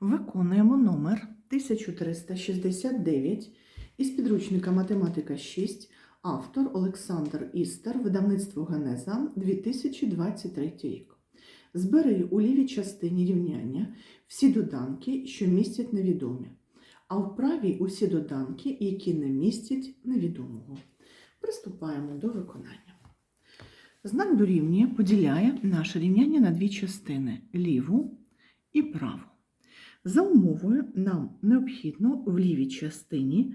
Виконуємо номер 1369 із підручника Математика 6, автор Олександр Істер, видавництво Генеза 2023 рік. Збери у лівій частині рівняння всі доданки, що містять невідомі, а в правій усі доданки, які не містять невідомого. Приступаємо до виконання. Знак дорівнює поділяє наше рівняння на дві частини ліву і праву. За умовою нам необхідно в лівій частині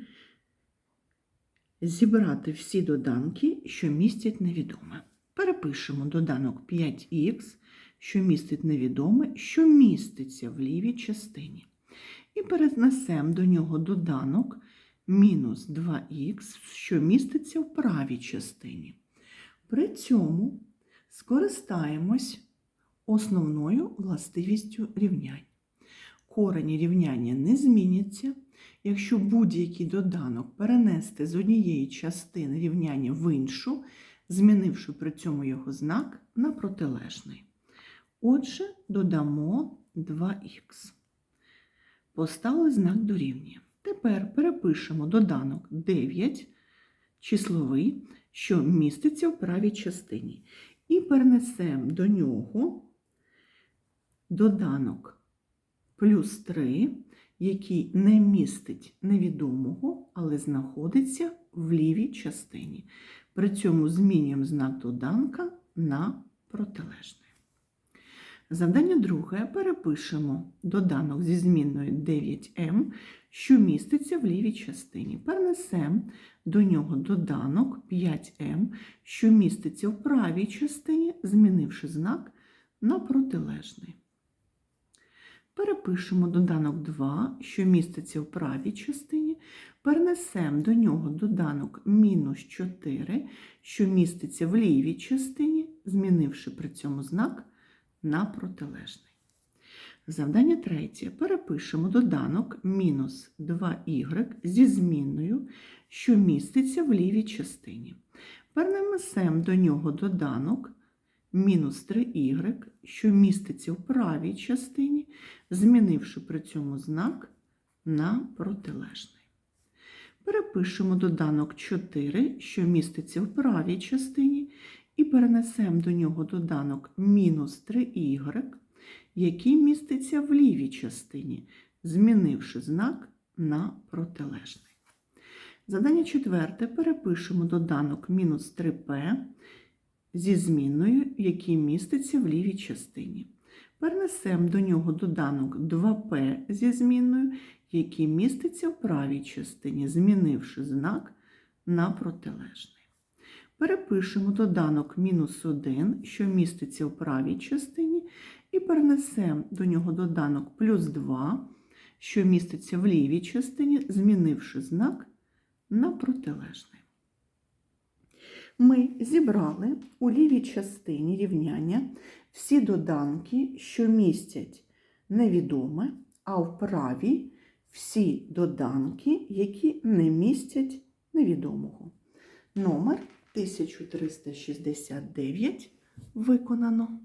зібрати всі доданки, що містять невідоме. Перепишемо доданок 5х, що містить невідоме, що міститься в лівій частині. І перенесемо до нього доданок мінус 2х, що міститься в правій частині. При цьому скористаємось основною властивістю рівнянь. Корені рівняння не зміняться, якщо будь-який доданок перенести з однієї частини рівняння в іншу, змінивши при цьому його знак на протилежний. Отже, додамо 2х. Поставили знак дорівнює. Тепер перепишемо доданок 9 числовий, що міститься в правій частині. І перенесемо до нього доданок плюс 3, який не містить невідомого, але знаходиться в лівій частині. При цьому змінюємо знак доданка на протилежний. Завдання друге перепишемо доданок зі змінною 9m, що міститься в лівій частині. Перенесемо до нього доданок 5m, що міститься в правій частині, змінивши знак на протилежний. Перепишемо доданок 2, що міститься в правій частині, перенесемо до нього доданок мінус 4, що міститься в лівій частині, змінивши при цьому знак на протилежний. Завдання третє. Перепишемо доданок мінус 2y зі змінною, що міститься в лівій частині. Перенесемо до нього доданок мінус 3y, що міститься в правій частині, змінивши при цьому знак на протилежний. Перепишемо доданок 4, що міститься в правій частині, і перенесемо до нього доданок мінус 3y, який міститься в лівій частині, змінивши знак на протилежний. Задання четверте перепишемо доданок мінус 3p зі зміною, який міститься в лівій частині. Перенесемо до нього доданок 2p зі зміною, який міститься в правій частині, змінивши знак на протилежний. Перепишемо доданок мінус 1, що міститься в правій частині, і перенесемо до нього доданок плюс 2, що міститься в лівій частині, змінивши знак на протилежний. Ми зібрали у лівій частині рівняння всі доданки, що містять невідоме, а в правій всі доданки, які не містять невідомого. Номер 1369 виконано.